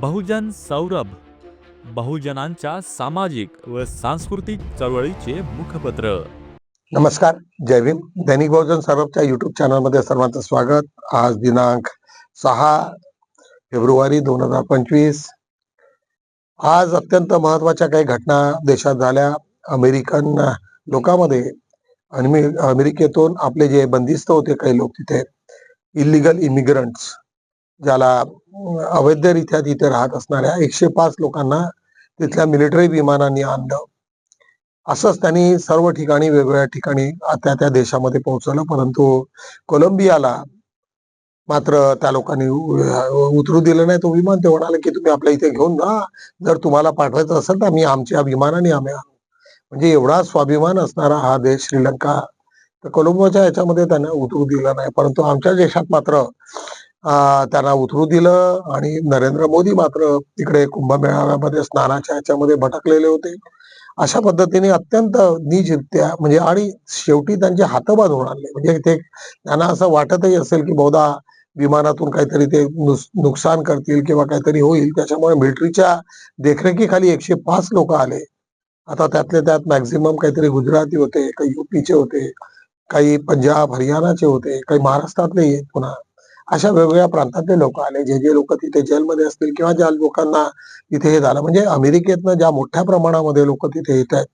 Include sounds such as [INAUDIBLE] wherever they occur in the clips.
बहुजन सौरभ बहुजनांच्या सामाजिक व सांस्कृतिक चळवळीचे मुखपत्र. नमस्कार जय भीम. दैनिक बहुजन सौरभच्या युट्यूब चॅनलमध्ये सर्वांचं स्वागत. आज दिनांक सहा फेब्रुवारी दोन हजार पंचवीस. आज अत्यंत महत्त्वाच्या काही घटना देशात झाल्या. अमेरिकन लोकांमध्ये अमेरिकेतून आपले जे बंदिस्त होते काही लोक तिथे इलिगल इमिग्रंट्स ज्याला अवैधरित्या तिथे राहत असणाऱ्या एकशे पाच लोकांना तिथल्या मिलिटरी विमानांनी आणलं. असंच त्यांनी सर्व ठिकाणी वेगवेगळ्या ठिकाणी त्या त्या देशामध्ये पोहोचवलं. परंतु कोलंबियाला मात्र त्या लोकांनी उतरू दिलं नाही. तो विमान ते म्हणाले की तुम्ही आपल्या इथे घेऊन जा. जर तुम्हाला पाठवायचं असेल तर आम्ही आमच्या विमानाने आम्ही आणू. म्हणजे एवढा स्वाभिमान असणारा हा देश श्रीलंका तर कोलंबोच्या याच्यामध्ये त्यांना उतरू दिलं नाही. परंतु आमच्या देशात मात्र त्यांना उतरू दिलं आणि नरेंद्र मोदी मात्र तिकडे कुंभमेळाव्यामध्ये स्नानाच्या ह्याच्यामध्ये भटकलेले होते. अशा पद्धतीने अत्यंत निजरित्या म्हणजे आणि शेवटी त्यांचे हात बांधून आणले म्हणजे ते त्यांना असं वाटतही असेल की बहुधा विमानातून काहीतरी ते नुकसान करतील किंवा काहीतरी होईल. त्याच्यामुळे मिलिटरीच्या देखरेखीखाली एकशे पाच लोक आले. आता त्यातले त्यात मॅक्झिमम काहीतरी गुजराती होते काही युपीचे होते काही पंजाब हरियाणाचे होते काही महाराष्ट्रातले पुन्हा. अशा वेगवेगळ्या प्रांतातले लोक आले. जे जे लोक तिथे जेलमध्ये असतील किंवा ज्या लोकांना तिथे हे झालं. म्हणजे अमेरिकेतनं ज्या मोठ्या प्रमाणामध्ये लोक तिथे येत आहेत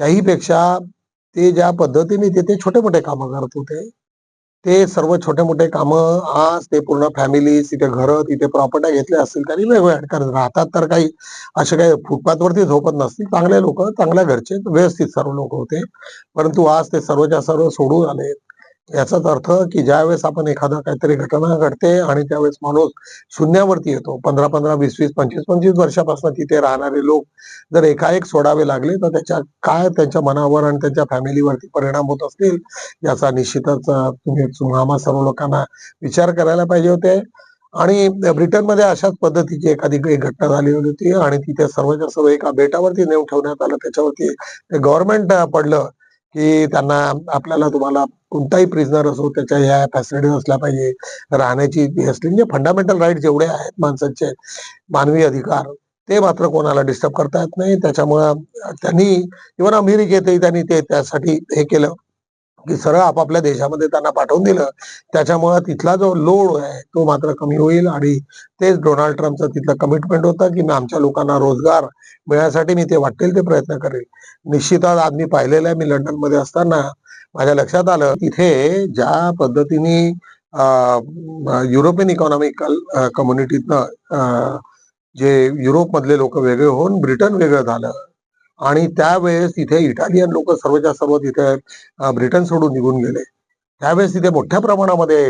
त्याही पेक्षा ते ज्या पद्धतीने तिथे छोटे मोठे कामं करत होते ते सर्व छोटे मोठे कामं आज ते पूर्ण फॅमिली तिथे घरं तिथे प्रॉपर्ट्या घेतल्या असतील तरी वेगवेगळ्या कारण राहतात. तर काही असे काही फुटपाथवरती झोपत नसतील चांगले लोक. चांगल्या घरचे व्यवस्थित सर्व लोक होते. परंतु आज ते सर्वच्या सर्व सोडून आले याचाच अर्थ की ज्यावेळेस आपण एखादा काहीतरी घटना घडते आणि त्यावेळेस माणूस शून्यावरती येतो पंधरा पंधरा वीस वीस पंचवीस पंचवीस वर्षापासून तिथे राहणारे लोक जर एकाएक सोडावे लागले तर त्याच्या काय त्यांच्या मनावर आणि त्यांच्या फॅमिलीवरती परिणाम होत असतील याचा निश्चितच तुम्ही तुम्हाला सर्व लोकांना विचार करायला पाहिजे होते. आणि ब्रिटनमध्ये अशाच पद्धतीची एखादी एक घटना झाली होती आणि तिथे सर्वच्या सर्व एका बेटावरती नेऊन ठेवण्यात आलं त्याच्यावरती गव्हर्नमेंट पडलं. की त्यांना आपल्याला तुम्हाला कोणताही प्रिझनर असो त्याच्या ह्या फॅसिलिटीज असल्या पाहिजे. राहण्याची हे असली म्हणजे फंडामेंटल राईट जेवढे आहेत माणसाचे मानवी अधिकार ते मात्र कोणाला डिस्टर्ब करता येत नाही. त्याच्यामुळं त्यांनी इव्हन अमेरिकेतही त्यांनी ते त्यासाठी हे केलं. की सरळ आपापल्या देशामध्ये त्यांना पाठवून दिलं. त्याच्यामुळे तिथला जो लोड आहे तो मात्र कमी होईल आणि तेच डोनाल्ड ट्रम्पचं तिथलं कमिटमेंट होतं की मी आमच्या लोकांना रोजगार मिळण्यासाठी मी ते वाटेल ते प्रयत्न करेल. निश्चितच आज मी पाहिलेलं आहे मी लंडनमध्ये असताना माझ्या लक्षात आलं तिथे ज्या पद्धतीने युरोपियन इकॉनॉमिकल कम्युनिटीतनं जे युरोपमधले लोक वेगळे होऊन ब्रिटन वेगळं झालं. आणि त्यावेळेस तिथे इटालियन लोक सर्वच्या सर्व तिथे ब्रिटन सोडून निघून गेले. त्यावेळेस तिथे मोठ्या प्रमाणामध्ये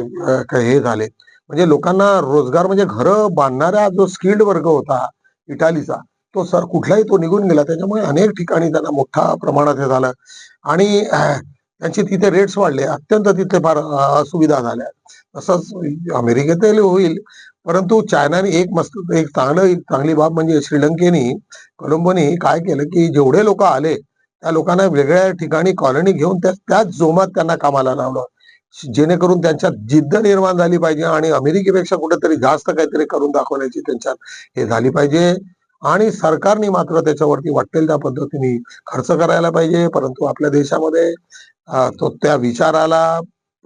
हे झाले. म्हणजे लोकांना रोजगार म्हणजे घरं बांधणारा जो स्किल्ड वर्ग होता इटालीचा तो सर कुठलाही तो निघून गेला. त्याच्यामुळे अनेक ठिकाणी त्यांना मोठ्या प्रमाणात हे झालं. आणि त्यांचे तिथे रेट्स वाढले. अत्यंत तिथे फार सुविधा असुविधा झाल्या. तसंच अमेरिकेतही होईल. परंतु चायनाने एक मस्त एक चांगलं चांगली बाब म्हणजे श्रीलंकेनी कोलंबोनी काय केलं की जेवढे लोक आले त्या लोकांना वेगळ्या ठिकाणी कॉलनी घेऊन त्या त्याच जोमात त्यांना कामाला लावलं. जेणेकरून त्यांच्यात जिद्द निर्माण झाली पाहिजे आणि अमेरिकेपेक्षा कुठेतरी जास्त काहीतरी करून दाखवण्याची त्यांच्यात हे झाली पाहिजे. आणि सरकारने मात्र त्याच्यावरती वाटेल त्या पद्धतीने खर्च करायला पाहिजे परंतु आपल्या देशामध्ये तो त्या विचाराला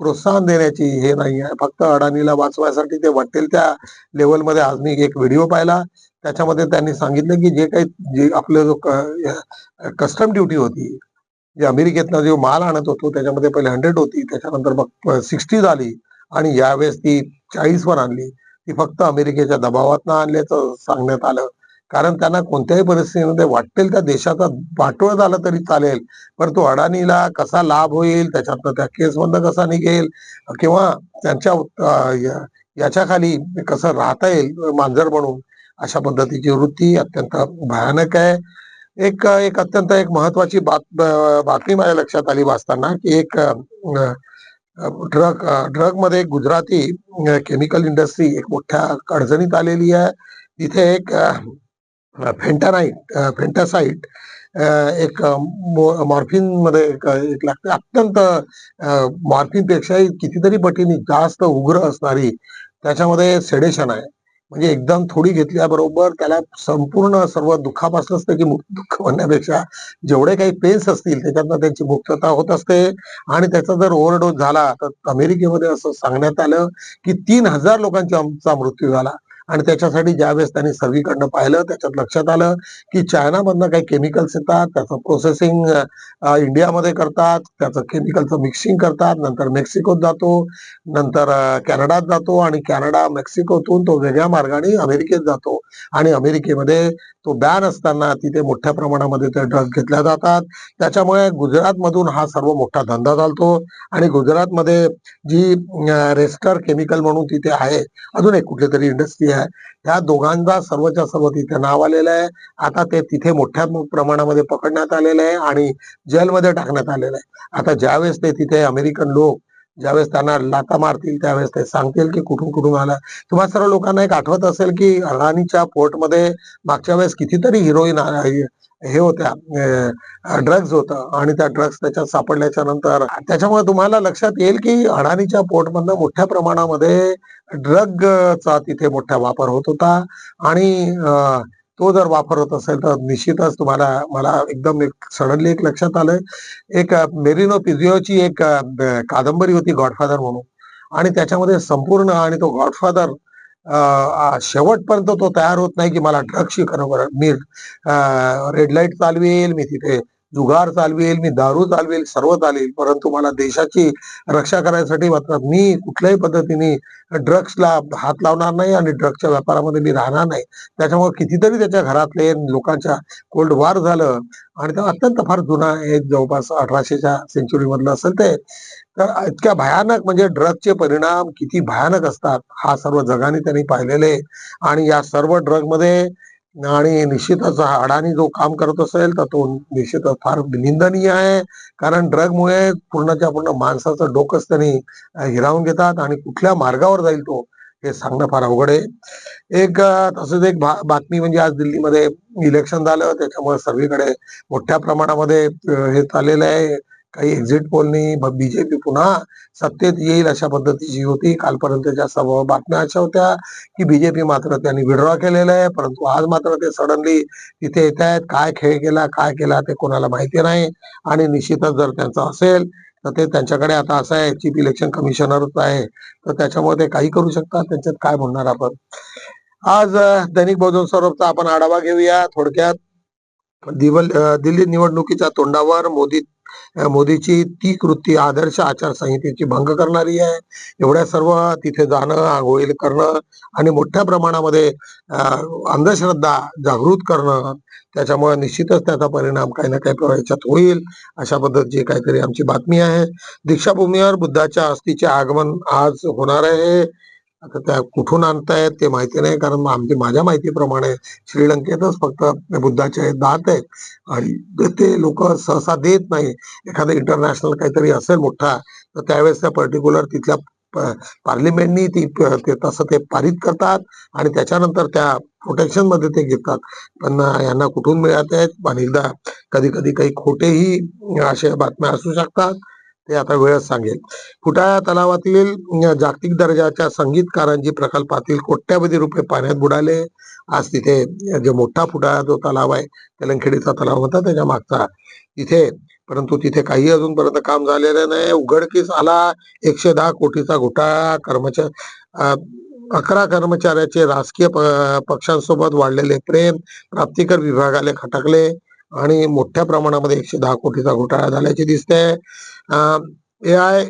प्रोत्साहन देण्याची हे नाही आहे. फक्त अडाणीला वाचवायसाठी ते वाटेल त्या लेवलमध्ये आज मी एक व्हिडिओ पाहिला. त्याच्यामध्ये त्यांनी सांगितलं की जे काही जे आपलं जो कस्टम ड्युटी होती जे अमेरिकेतनं जो माल आणत होतो त्याच्यामध्ये पहिले हंड्रेड होती त्याच्यानंतर मग सिक्स्टी झाली आणि यावेळेस ती चाळीस वर आणली. ती फक्त अमेरिकेच्या दबावातनं आणल्याचं सांगण्यात आलं. कारण त्यांना कोणत्याही परिस्थितीमध्ये वाटेल त्या देशाचा बाटोळ झाला तरी चालेल. परंतु अडाणीला कसा लाभ होईल त्याच्यातनं त्या केस बंद कसा निघेल किंवा त्यांच्या याच्याखाली कसं राहता येईल मांजर म्हणून अशा पद्धतीची वृत्ती अत्यंत भयानक आहे. एक एक अत्यंत एक महत्वाची बात बातमी माझ्या लक्षात आली वाचताना की एक ड्रग ड्रगमध्ये एक गुजराती केमिकल इंडस्ट्री एक मोठ्या अडचणीत आलेली आहे. तिथे एक फेंटानाईट फेंटासाईट एक मॉर्फिनमध्ये एक लागते. अत्यंत मॉर्फिन पेक्षाही कितीतरी पटीने जास्त उग्र असणारी त्याच्यामध्ये सेडेशन आहे. म्हणजे एकदम थोडी घेतल्याबरोबर त्याला संपूर्ण सर्व दुःखापासून असतं मुक्त दुःख म्हणण्यापेक्षा जेवढे काही पेन्स असतील त्याच्यातनं त्यांची मुक्तता होत असते. आणि त्याचा जर ओव्हरडोस झाला तर अमेरिकेमध्ये असं सांगण्यात आलं की तीन हजार लोकांचा आमचा मृत्यू झाला. आणि त्याच्यासाठी ज्यावेळेस त्यांनी सर्वीकडनं पाहिलं त्याच्यात लक्षात आलं की चायनामधनं काही केमिकल्स येतात त्याचं प्रोसेसिंग इंडियामध्ये करतात त्याचं केमिकलचं मिक्सिंग करतात नंतर मेक्सिकोत जातो नंतर कॅनडात जातो आणि कॅनडा मेक्सिकोतून तो वेगळ्या मार्गाने अमेरिकेत जातो आणि अमेरिकेमध्ये तो बॅन असताना तिथे मोठ्या प्रमाणामध्ये ते ड्रग्ज घेतल्या जातात. त्याच्यामुळे गुजरातमधून हा सर्व मोठा धंदा चालतो आणि गुजरातमध्ये जी रेस्टर केमिकल म्हणून तिथे आहे अजून एक कुठली तरी इंडस्ट्री आहे. या दोघांचा सर्वच्या सर्व तिथे नाव आलेलं आहे. आता ते तिथे मोठ्या प्रमाणामध्ये पकडण्यात आलेलं आहे आणि जेलमध्ये टाकण्यात आलेलं आहे. आता ज्यावेळेस ते तिथे अमेरिकन लोक ज्यावेळेस त्यांना लाता मारतील त्यावेळेस ते सांगतील की कुठून कुठून आला. तुम्हाला सर्व लोकांना एक आठवत असेल की अडाणीच्या पोर्टमध्ये मागच्या वेळेस कितीतरी हिरोईन हे होत्या ड्रग्ज होतं आणि त्या ड्रग्ज त्याच्यात सापडल्याच्या नंतर त्याच्यामुळे तुम्हाला लक्षात येईल की अडाणीच्या पोर्टमधनं मोठ्या प्रमाणामध्ये ड्रगचा तिथे मोठा वापर होत होता. आणि तो जर वापर होत असेल तर निश्चितच तुम्हाला मला एकदम एक सडनली एक लक्षात आलं एक मेरिनो पिझिओची एक कादंबरी होती गॉडफादर म्हणून. आणि त्याच्यामध्ये संपूर्ण आणि तो गॉडफादर शेवटपर्यंत तो तयार होत नाही की मला ड्रग्सची खरोखर मी रेड लाइट चालवेल मी तिथे जुगार चालवेल मी दारू चालवेल सर्व चालेल परंतु मला देशाची रक्षा करायसाठी मात्र मी कुठल्याही पद्धतीने ड्रग्सला हात लावणार नाही आणि ड्रग्सच्या व्यापारामध्ये मी राहणार नाही. त्याच्यामुळे कितीतरी त्याच्या घरातले लोकांच्या कोल्ड वॉर झालं आणि तो अत्यंत फार जुना एक जवळपास अठराशेच्या सेंचुरी मधलं असेल ते. तर इतक्या भयानक म्हणजे ड्रगचे परिणाम किती भयानक असतात हा सर्व जगाने त्यांनी पाहिलेले. आणि या सर्व ड्रगमध्ये आणि निश्चितच अडाणी जो काम करत असेल तर तो निश्चितच फार निंदनीय आहे. कारण ड्रगमुळे पूर्णच्या पूर्ण माणसाचं डोकंच त्यांनी हिरावून घेतात आणि कुठल्या मार्गावर जाईल तो हे सांगणं फार अवघड आहे. एक तसंच एक बातमी म्हणजे आज दिल्लीमध्ये इलेक्शन झालं त्याच्यामुळे सगळीकडे मोठ्या प्रमाणामध्ये हे चाललेलं आहे. काही एक्झिट पोलनी बीजेपी पुन्हा सत्तेत येईल अशा पद्धतीची होती. कालपर्यंतच्या सर्व बातम्या अशा होत्या की बीजेपी मात्र त्यांनी विड्रॉ केलेलं आहे परंतु आज मात्र ते सडनली तिथे येत आहेत. काय खेळ केला काय केला ते कोणाला माहिती नाही. आणि निश्चितच जर त्यांचं असेल तर ते त्यांच्याकडे आता असं आहे चीफ इलेक्शन कमिशनरच आहे. तर त्याच्यामुळे ते काही करू शकतात. त्यांच्यात काय म्हणणार आपण? आज दैनिक बहुजन स्वरूपचा आपण आढावा घेऊया थोडक्यात. दिवल दिल्ली निवडणुकीच्या तोंडावर मोदी मोदीची ती कृती आदर्श आचारसंहितेची भंग करणारी आहे. एवढ्या सर्व तिथे जाणं आंघोळी करणं आणि मोठ्या प्रमाणामध्ये अंधश्रद्धा जागृत करणं त्याच्यामुळे निश्चितच त्याचा परिणाम काही ना काही याच्यात होईल अशा पद्धतीची काहीतरी आमची बातमी आहे. दीक्षाभूमीवर बुद्धाच्या अस्थीचे आगमन आज होणार आहे. आता त्या कुठून आणतायत ते माहिती नाही कारण आमची माझ्या माहितीप्रमाणे श्रीलंकेतच फक्त बुद्धाचे हे दात आहेत. आणि ते लोक सहसा देत नाही एखादं इंटरनॅशनल काहीतरी असेल मोठा तर त्यावेळेस त्या पर्टिक्युलर तिथल्या पार्लिमेंटनी ती ते तसं ते पारित करतात आणि त्याच्यानंतर त्या प्रोटेक्शनमध्ये ते घेतात. पण यांना कुठून मिळत आहेत? आणि कधी कधी काही खोटेही अशा बातम्या असू शकतात. ते आता वेळच सांगेल. फुटाळा तलावातील जागतिक दर्जाच्या संगीतकारांची प्रकल्पातील कोट्यावधी रुपये पाण्यात बुडाले. आज तिथे जे मोठा फुटाळा जो तलाव आहे तेलंखेडीचा तलाव होता त्याच्या मागचा तिथे परंतु तिथे काही अजूनपर्यंत काम झालेलं नाही. उघडकीस आला एकशे दहा कोटीचा घोटाळा. कर्मचारी अकरा कर्मचाऱ्याचे राजकीय पक्षांसोबत वाढलेले प्रेम प्राप्तिकर विभागाला खटकले. आणि मोठ्या प्रमाणामध्ये एकशे दहा कोटीचा घोटाळा झाल्याचे दिसते ए आय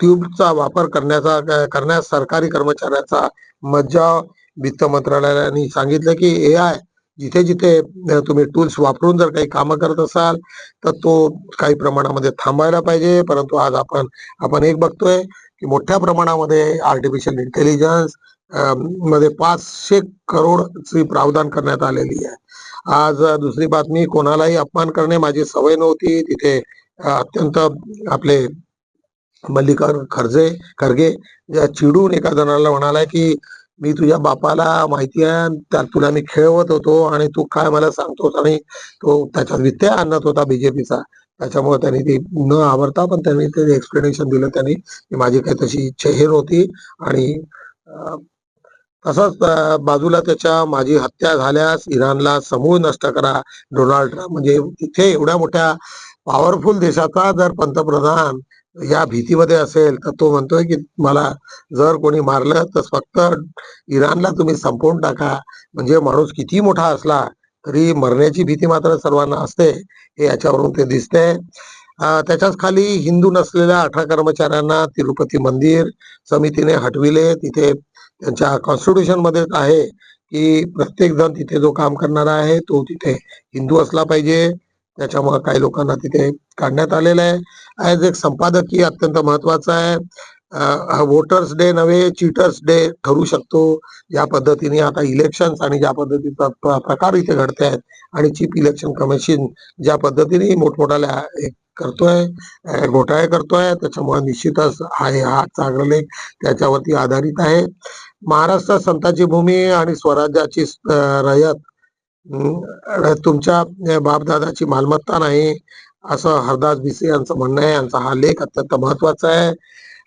ट्यूबचा वापर करण्याचा करण्यास सरकारी कर्मचाऱ्याचा मज्जाव वित्त मंत्रालयाने सांगितलं की ए आय जिथे जिथे तुम्ही टूल्स वापरून जर काही कामं करत असाल तर तो काही प्रमाणामध्ये थांबायला पाहिजे. परंतु आज आपण आपण एक बघतोय की मोठ्या प्रमाणामध्ये आर्टिफिशियल इंटेलिजन्स मध्ये पाचशे करोडची प्रावधान करण्यात आलेली आहे. आज दुसरी बातमी कोणालाही अपमान करणे माझी सवय नव्हती. तिथे अत्यंत आपले मल्लिकार्जुन खरजे खरगे चिडून एका जणाला म्हणाला की मी तुझ्या बापाला माहिती आहे त्यात तुला मी खेळवत होतो आणि तू काय मला सांगतोस? आणि तो त्याच्यात वित्तय आणत होता बीजेपीचा त्याच्यामुळे त्यांनी ती न आवडता पण त्यांनी ते एक्सप्लेनेशन दिलं. त्यांनी माझी काही तशी इच्छा होती नव्हती. आणि तसंच बाजूला त्याच्या माझी हत्या झाल्यास इराणला समूळ नष्ट करा डोनाल्ड ट्रम्प. म्हणजे तिथे एवढ्या मोठ्या पॉवरफुल देशाचा जर पंतप्रधान या भीतीमध्ये असेल तर तो म्हणतोय की मला जर कोणी मारलं तर फक्त इराणला तुम्ही संपवून टाका. म्हणजे माणूस किती मोठा असला तरी मरण्याची भीती मात्र सर्वांना असते हे याच्यावरून ते दिसते. त्याच्याच खाली हिंदू नसलेल्या अठरा कर्मचाऱ्यांना तिरुपती मंदिर समितीने हटविले. तिथे त्यांच्या कॉन्स्टिट्यूशनमध्ये आहे की प्रत्येक जण तिथे जो काम करणारा आहे तो तिथे हिंदू असला पाहिजे. त्याच्यामुळे काही लोकांना तिथे काढण्यात आलेलं आहे. ॲज एक संपादकीय अत्यंत महत्वाचं आहे. वोटर्स डे नव्हे चीटर्स डे ठरू शकतो. या पद्धतीने आता इलेक्शन आणि ज्या पद्धतीचा प्रकार इथे घडते आहेत आणि चीफ इलेक्शन कमिशन ज्या पद्धतीने मोठमोठ्याल्या एक करतोय घोटाळे करतोय त्याच्यामुळे निश्चितच हा हा चांगला लेख त्याच्यावरती आधारित आहे. महाराष्ट्र संताची भूमी आणि स्वराज्याची रयत तुमच्या बापदादाची मालमत्ता नाही असं हरदास भिसे यांचं म्हणणं आहे. यांचा हा लेख अत्यंत महत्त्वाचा आहे.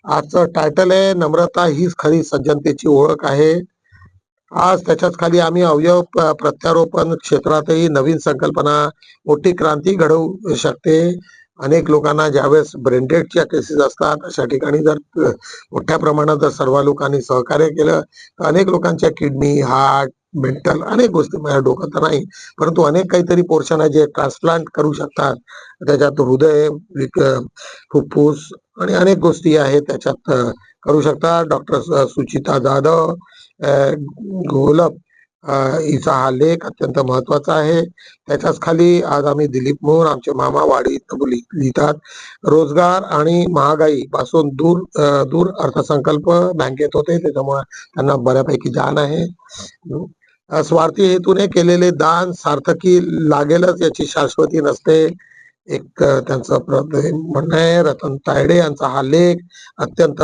आजचं टायटल आहे नम्रता हीच खरी सज्जनतेची ओळख आहे. आज त्याच्याच खाली आम्ही अवयव प्रत्यारोपण क्षेत्रातही नवीन संकल्पना मोठी क्रांती घडवू शकते. अनेक लोकांना ज्यावेळेस ब्रेनडेडच्या केसेस असतात अशा ठिकाणी जर मोठ्या प्रमाणात जर सर्व लोकांनी सहकार्य केलं तर अनेक लोकांच्या किडनी हार्ट मेंटल अनेक गोष्टी माझ्या डोकं तर नाही. परंतु अनेक काहीतरी पोर्शन आहे जे ट्रान्सप्लांट करू शकतात. त्याच्यात हृदय विक- फुफ्फुस आणि अनेक गोष्टी आहेत त्याच्यात करू शकतात. डॉक्टर सुचिता जाधव गोलप हिचा हा लेख अत्यंत महत्त्वाचा आहे. त्याच्याच खाली आज आम्ही दिलीप मोहन आमचे मामा वाडी लिहितात रोजगार आणि महागाई पासून दूर दूर अर्थसंकल्प बँकेत होते. त्याच्यामुळे त्यांना बऱ्यापैकी जाण आहे. स्वार्थी हेतूने केलेले दान सार्थकी लागेलच याची शाश्वती नसते. एक त्यांचं प्र- म्हणणं आहे रतन तायडे यांचा हा लेख अत्यंत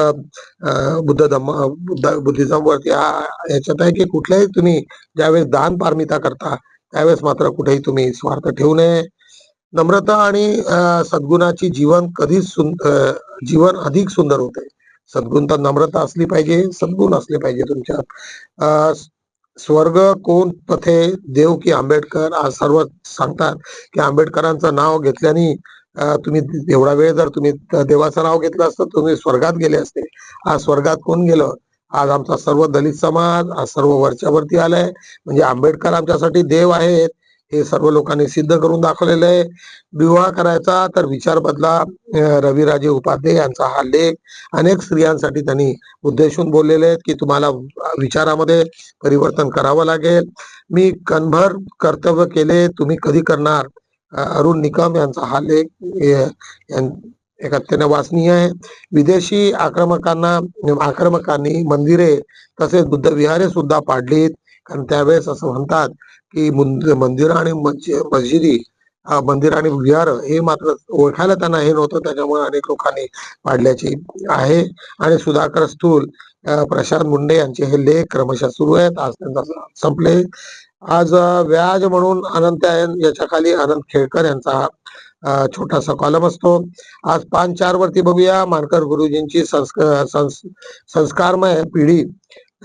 बुद्ध धम्म बुद्ध बुद्धिझम वरती हा- याच्यात आहे की कुठल्याही तुम्ही ज्यावेळेस दान पारमिता करता त्यावेळेस मात्र कुठेही तुम्ही स्वार्थ ठेवू नये. नम्रता आणि सद्गुणाची जीवन कधीच सुं- जीवन अधिक सुंदर होते. सद्गुण तर नम्रता असली पाहिजे सद्गुण असले पाहिजे तुमच्यात. स्वर्ग कोण पथे देव की आंबेडकर आज सर्व सांगतात की आंबेडकरांचं नाव घेतल्याने तुम्ही एवढा वेळ जर तुम्ही देवाचं नाव घेतलं असतं तुम्ही स्वर्गात गेले असते. आज स्वर्गात कोण गेलं? आज आमचा सर्व दलित समाज आज सर्व वरच्यावरती आलाय. म्हणजे आंबेडकर आमच्यासाठी देव आहेत. हे सर्व लोकांनी सिद्ध करून दाखवलेलं आहे. विवाह करायचा तर विचार बदला. रविराजे उपाध्ये यांचा हा लेख अनेक स्त्रियांसाठी त्यांनी उद्देशून बोललेले आहेत की तुम्हाला विचारामध्ये परिवर्तन करावं लागेल. मी कणभर कर्तव्य केले तुम्ही कधी करणार? अरुण निकम यांचा हा लेख एक अत्यंत वाचनीय आहे. विदेशी आक्रमकांना आक्रमकांनी मंदिरे तसेच बुद्ध विहारे सुद्धा पाडलीत. कारण त्यावेळेस असं म्हणतात की मंदिर आणि मस्जि- मस्जिदी मंदिर आणि विहार हे मात्र ओळखायला त्यांना हे नव्हतं. त्याच्यामुळे अनेक लोकांनी पाडल्याची आहे. आणि सुधाकर स्थूल प्रशांत मुंडे यांचे हे लेख क्रमशः सुरू आहेत. आज त्यांचा संपले. आज व्याज म्हणून अनंत याच्या खाली अनंत खेळकर यांचा हा, छोटासा कॉलम असतो. आज पाच चार वरती बघूया. मानकर गुरुजींची संस्कार संस्कारमय पिढी.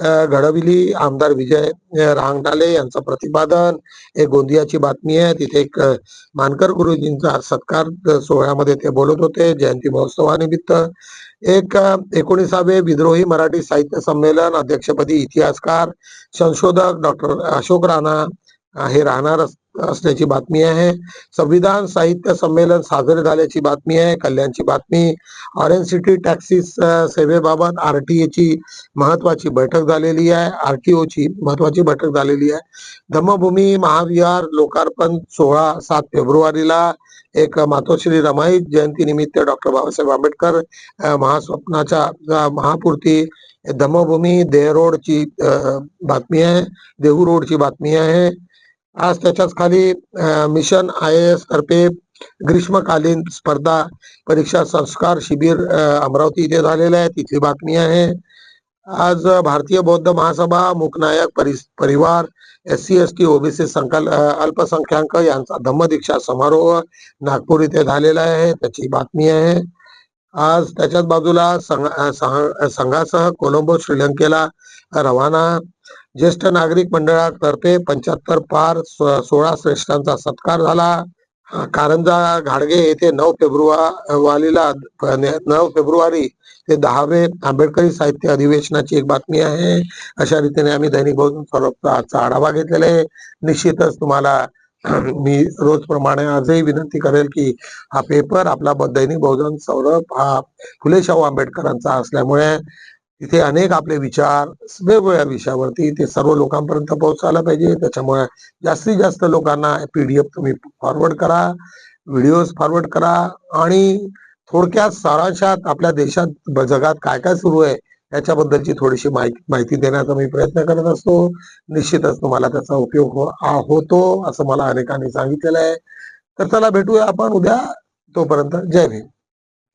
घडविली. आमदार विजय रांगडाले यांचं प्रतिपादन. एक गोंदियाची बातमी आहे. तिथे एक मानकर गुरुजींचा सत्कार सोहळ्यामध्ये ते बोलत होते. जयंती महोत्सवानिमित्त एक एकोणीसावे विद्रोही मराठी साहित्य संमेलन अध्यक्षपदी इतिहासकार संशोधक डॉक्टर अशोक राणा हे राहणार असल्याची बातमी आहे. संविधान साहित्य संमेलन साजरे झाल्याची बातमी आहे. कल्याणची बातमी ऑरेंज सिटी टॅक्सी सेवेबाबत सेवेबाबत टी ची महत्वाची बैठक झालेली आहे. आरटीओ ची महत्वाची बैठक झालेली आहे. धम्मभूमी महाविहार लोकार्पण सोहळा सात फेब्रुवारीला एक मातोश्री रमाई जयंती निमित्त डॉक्टर बाबासाहेब आंबेडकर महास्वप्नाच्या महापूर्ती धम्मभूमी देह रोडची बातमी आहे. देहू रोडची बातमी आहे. आज त्याच्याच खाली मिशन आय एस तर्फे ग्रीष्मकालीन स्पर्धा परीक्षा संस्कार शिबिर अमरावती इथे झालेलं आहे. तिथली बातमी आहे. आज भारतीय बौद्ध महासभा मुकनायक परि- परिवार S C S T OBC संकल अल्पसंख्याक यांचा धम्मदीक्षा समारोह नागपूर इथे झालेला आहे. त्याची बातमी आहे. आज त्याच्याच बाजूला संघासह कोलंबो श्रीलंकेला रवाना ज्येष्ठ नागरिक मंडळातर्फे पंच्याहत्तर पार सोळा श्रेष्ठांचा सत्कार झाला. कारंजा घाडगे येथे नऊ फेब्रुवारीला नऊ फेब्रुवारी ते दहावे आंबेडकरी साहित्य अधिवेशनाची एक बातमी आहे. अशा रीतीने आम्ही दैनिक बहुजन स्वरूपचा आजचा आढावा घेतलेला आहे. निश्चितच तुम्हाला [CLEARS THROAT] मी रोजप्रमाणे आजही विनंती करेल की हा पेपर आपला दैनिक बहुजन सौरभ हा फुले शाहू आंबेडकरांचा असल्यामुळे तिथे अनेक आपले विचार वेगवेगळ्या विषयावरती ते सर्व लोकांपर्यंत पोहोचायला पाहिजे. त्याच्यामुळे जास्तीत जास्त लोकांना पीडीएफ तुम्ही फॉरवर्ड करा व्हिडिओज फॉरवर्ड करा आणि थोडक्यात सारांशात आपल्या देशात जगात काय काय सुरू आहे याच्याबद्दलची थोडीशी माहिती माहिती देण्याचा मी प्रयत्न करत असतो. निश्चितच तुम्हाला त्याचा उपयोग हो- होतो असं मला अनेकांनी सांगितलेलं आहे. तर चला भेटूया आपण उद्या. तोपर्यंत जय भीम.